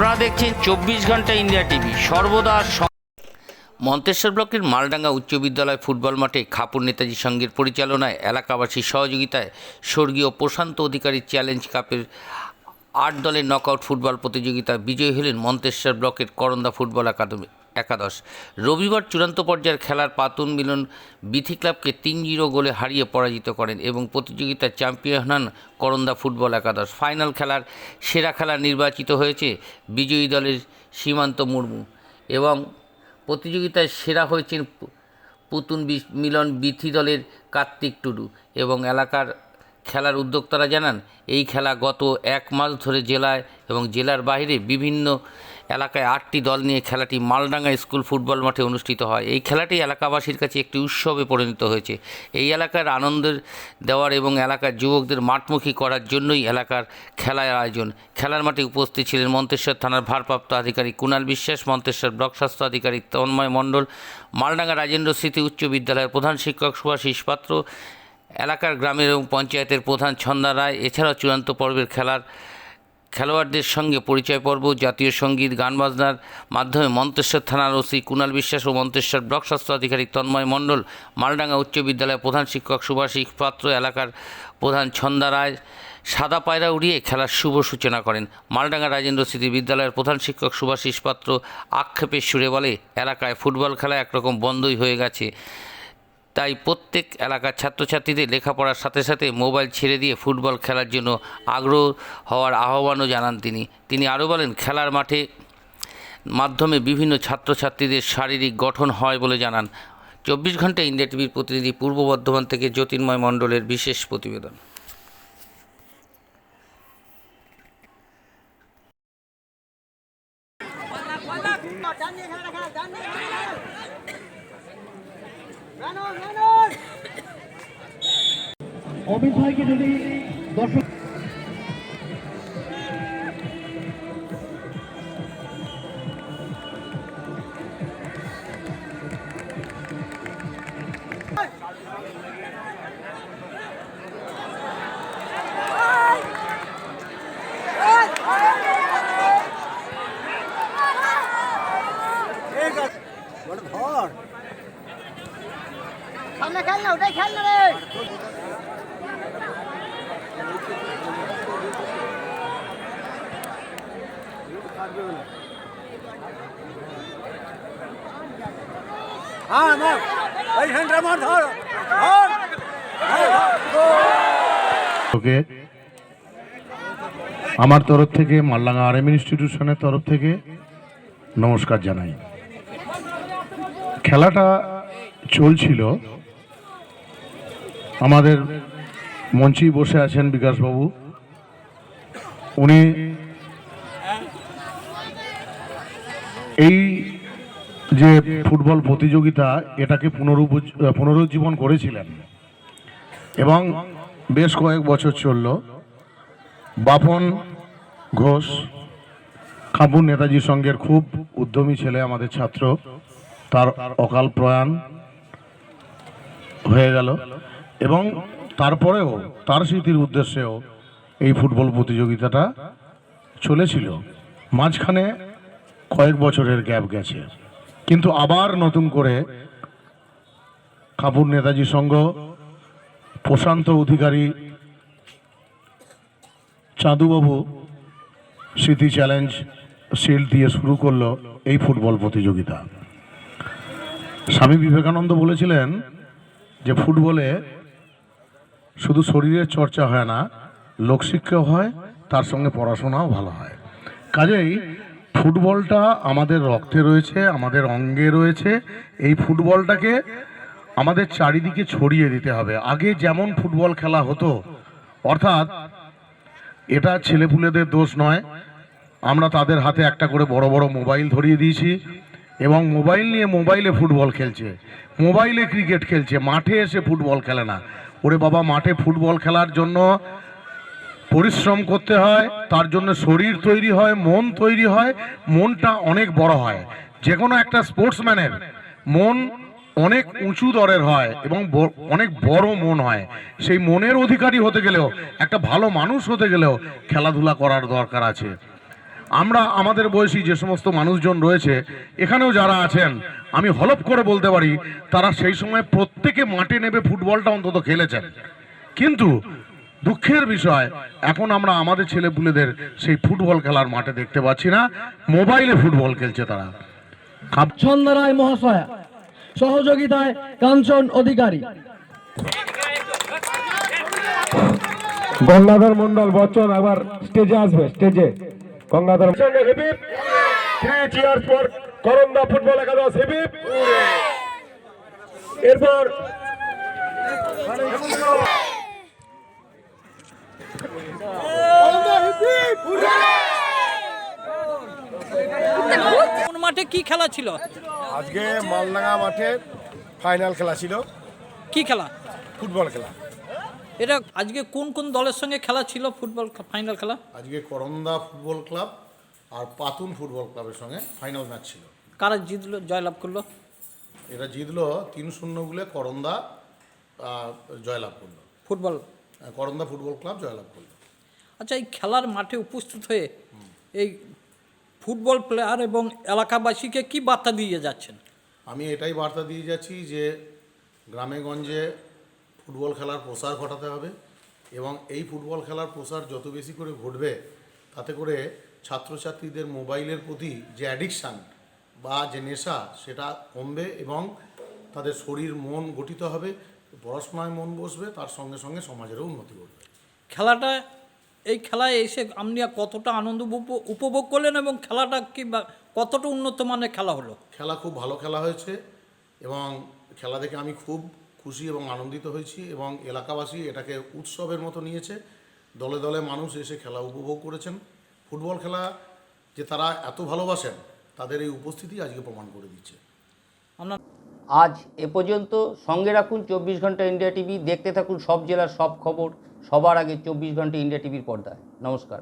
আপনারা দেখছেন চব্বিশ ঘণ্টা ইন্ডিয়া টিভি। সর্বদা মন্তেশ্বর ব্লকের মালডাঙ্গা উচ্চ বিদ্যালয় ফুটবল মাঠে খাপুর নেতাজি সঙ্গের পরিচালনায় এলাকাবাসীর সহযোগিতায় স্বর্গীয় প্রশান্ত অধিকারী চ্যালেঞ্জ কাপের আট দলের নকআউট ফুটবল প্রতিযোগিতায় বিজয়ী হলেন মন্তেশ্বর ব্লকের করন্দা ফুটবল একাডেমি। একাদশ। রবিবার চূড়ান্ত পর্যায়ের খেলার পাতুন মিলন বিথি ক্লাবকে তিন জিরো গোলে হারিয়ে পরাজিত করেন এবং প্রতিযোগিতার চ্যাম্পিয়ন হন করন্দা ফুটবল একাদশ। ফাইনাল খেলার সেরা খেলা নির্বাচিত হয়েছে বিজয়ী দলের সীমান্ত মুর্মু এবং প্রতিযোগিতায় সেরা হয়েছেন পুতুন মিলন বিথি দলের কার্তিক টুডু এবং এলাকার খেলার উদ্যোক্তারা জানান, এই খেলা গত এক মাস ধরে জেলায় এবং জেলার বাইরে বিভিন্ন এলাকায় আটটি দল নিয়ে খেলাটি মালডাঙ্গা স্কুল ফুটবল মাঠে অনুষ্ঠিত হয়। এই খেলাটি এলাকাবাসীর কাছে একটি উৎসবে পরিণত হয়েছে। এই এলাকার আনন্দের দেওয়ার এবং এলাকার যুবকদের মাঠমুখী করার জন্যই এলাকার খেলার আয়োজন। খেলার মাঠে উপস্থিত ছিলেন মন্তেশ্বর থানার ভারপ্রাপ্ত আধিকারিক কুণাল বিশ্বাস, মন্তেশ্বর ব্লক স্বাস্থ্য আধিকারিক তন্ময় মণ্ডল, মালডাঙ্গা রাজেন্দ্র স্মৃতি উচ্চ বিদ্যালয়ের প্রধান শিক্ষক সুভাষিস পাত্র, এলাকার গ্রামের এবং পঞ্চায়েতের প্রধান ছন্দা রায়, এছাড়াও চূড়ান্ত পর্বের খেলার খেলোয়াড়দের সঙ্গে পরিচয় পর্ব, জাতীয় সংগীত, গান বাজনার মাধ্যমে মন্তেশ্বর থানার ওসি কুণাল বিশ্বাস ও মন্তেশ্বর ব্লক স্বাস্থ্য আধিকারিক তন্ময় মণ্ডল, মালডাঙ্গা উচ্চ বিদ্যালয়ের প্রধান শিক্ষক সুভাষিস পাত্র, এলাকার প্রধান ছন্দা রায়, সাদা পায়রা উড়িয়ে খেলার শুভ সূচনা করেন। মালডাঙ্গা রাজেন্দ্র স্মৃতি বিদ্যালয়ের প্রধান শিক্ষক সুভাষিস পাত্র আক্ষেপের সুরে বলে, এলাকায় ফুটবল খেলা একরকম বন্ধই হয়ে গেছে। তাই প্রত্যেক এলাকার ছাত্রছাত্রীদের লেখাপড়ার সাথে সাথে মোবাইল ছেড়ে দিয়ে ফুটবল খেলার জন্য আগ্রহ হওয়ার আহ্বানও জানান তিনি। তিনি আরও বলেন, খেলার মাঠে মাধ্যমে বিভিন্ন ছাত্রছাত্রীদের শারীরিক গঠন হয় বলে জানান। চব্বিশ ঘণ্টা ইন্ডিয়া টিভির প্রতিনিধি পূর্ব বর্ধমান থেকে জ্যোতির্ময় মণ্ডলের বিশেষ প্রতিবেদন। অমিত ভাইকে যদি দর্শক ওটাই খেল রে হ্যাঁ। মার এই হ্যান্ডটা মার ধর। ধর। আমার তরফ থেকে মাল্লাঙ্গা আর এম ইনস্টিটিউশনের তরফ থেকে নমস্কার জানাই। খেলাটা চলছিল আমাদের মঞ্চেই বসে আছেন বিকাশবাবু। উনি এই যে ফুটবল প্রতিযোগিতা, এটাকে পুনরুপ পুনরুজ্জীবন করেছিলেন। এবং বেশ কয়েক বছর চলল। বাপন ঘোষ, খাপুর নেতাজি সঙ্গের খুব উদ্যমী ছেলে আমাদের ছাত্র। তার অকাল প্রয়াণ হয়ে গেল। এবং তারপরেও তার স্মৃতির উদ্দেশ্যেও এই ফুটবল প্রতিযোগিতাটা চলেছিল। মাঝখানে কয়েক বছরের গ্যাপ গেছে। কিন্তু আবার নতুন করে খাপুর নেতাজি সংঘ, প্রশান্ত অধিকারী, চাঁদুবাবু স্মৃতি চ্যালেঞ্জ শিল্ড দিয়ে শুরু করল এই ফুটবল প্রতিযোগিতা। স্বামী বিবেকানন্দ বলেছিলেন যে ফুটবলে শুধু শরীরের চর্চা হয় না লোকশিক্ষাও হয়, তার সঙ্গে পড়াশোনাও ভালো হয়। কাজেই ফুটবলটা আমাদের রক্তে রয়েছে, আমাদের অঙ্গে রয়েছে। এই ফুটবলটাকে আমাদের চারিদিকে ছড়িয়ে দিতে হবে। আগে যেমন ফুটবল খেলা হতো, অর্থাৎ এটা ছেলেপুলেদের দোষ নয়, আমরা তাদের হাতে একটা করে বড় বড় মোবাইল ধরিয়ে দিয়েছি এবং মোবাইল নিয়ে মোবাইলে ফুটবল খেলছে, মোবাইলে ক্রিকেট খেলছে, মাঠে এসে ফুটবল খেলে না। ওরে বাবা, মাঠে ফুটবল খেলার জন্য পরিশ্রম করতে হয়, তার জন্য শরীর তৈরি হয়, মন তৈরি হয়, মনটা অনেক বড় হয়। যে কোনো একটা স্পোর্টসম্যানের মন অনেক উঁচু দরের হয় এবং অনেক বড় মন হয়। সেই মনের অধিকারী হতে গেলেও, একটা ভালো মানুষ হতে গেলেও খেলাধুলা করার দরকার আছে। আমরা আমাদের বয়সী যে সমস্ত মানুষজন রয়েছে এখানেও যারা আছেন আমি হলপ করে বলতে পারি তারা সেই সময় প্রত্যেকে মাঠে নেবে ফুটবলটা অন্তত খেলেছেন। কিন্তু দুঃখের বিষয় এখন আমরা আমাদের ছেলেপুলেদের সেই ফুটবল খেলার মাঠে দেখতে পাচ্ছি না মোবাইলে ফুটবল খেলছে তারা। ছন্দা রায় মহাশয়া সহযোগিতায় কাঞ্চন অধিকারী। গঙ্গাধর মন্ডল বচ্চন আবার স্টেজে আসবে স্টেজে। Gangadhar হিবিপ three cheers for Karanda football একাদশ হিবিপ এরপর কোন মাঠে কি খেলা ছিল? আজকে মালডাঙ্গা মাঠে ফাইনাল খেলা ছিল। কি খেলা? ফুটবল খেলা। এটা আজকে কোন কোন দলের সঙ্গে খেলা ছিল ফুটবল ফাইনাল খেলা? আজকে করন্দা ফুটবল ক্লাব আর পাতুন ফুটবল ক্লাবের সঙ্গে ফাইনাল ম্যাচ ছিল। কারা জিতলো জয়লাভ করল? এটা জিতলো তিন শূন্য গুলে করন্দা জয়লাভ করল। ফুটবল? আহ, করন্দা ফুটবল ক্লাব জয়লাভ করল। আচ্ছা এই খেলার মাঠে উপস্থিত হয়ে এই ফুটবল প্লেয়ার এবং এলাকাবাসীকে কি বার্তা দিয়ে যাচ্ছেন? আমি এটাই বার্তা দিয়ে যাচ্ছি যে গ্রামে গঞ্জে ফুটবল খেলার প্রসার ঘটাতে হবে এবং এই ফুটবল খেলার প্রসার যত বেশি করে ঘটবে তাতে করে ছাত্রছাত্রীদের মোবাইলের প্রতি যে অ্যাডিকশান বা যে নেশা সেটা কমবে এবং তাদের শরীর মন গঠিত হবে পড়াশোনায় মন বসবে তার সঙ্গে সঙ্গে সমাজেরও উন্নতি করবে খেলাটা এই খেলায় এসে আপনি কতটা আনন্দ উপ- উপভোগ করলেন এবং খেলাটা কি বা কতটা উন্নত মানের খেলা হলো? খেলা খুব ভালো খেলা হয়েছে এবং খেলা দেখে আমি খুব খুশি এবং আনন্দিত হয়েছি এবং এলাকাবাসী এটাকে উৎসবের মতো নিয়েছে। দলে দলে মানুষ এসে খেলা উপভোগ করেছেন। ফুটবল খেলা যে তারা এত ভালোবাসেন তাদের এই উপস্থিতি আজকে প্রমাণ করে দিচ্ছে। আজ এ পর্যন্ত সঙ্গে রাখুন চব্বিশ ঘণ্টা ইন্ডিয়া টিভি দেখতে থাকুন সব জেলার সব খবর সবার আগে চব্বিশ ঘণ্টা ইন্ডিয়া টিভির পর্দায়। নমস্কার।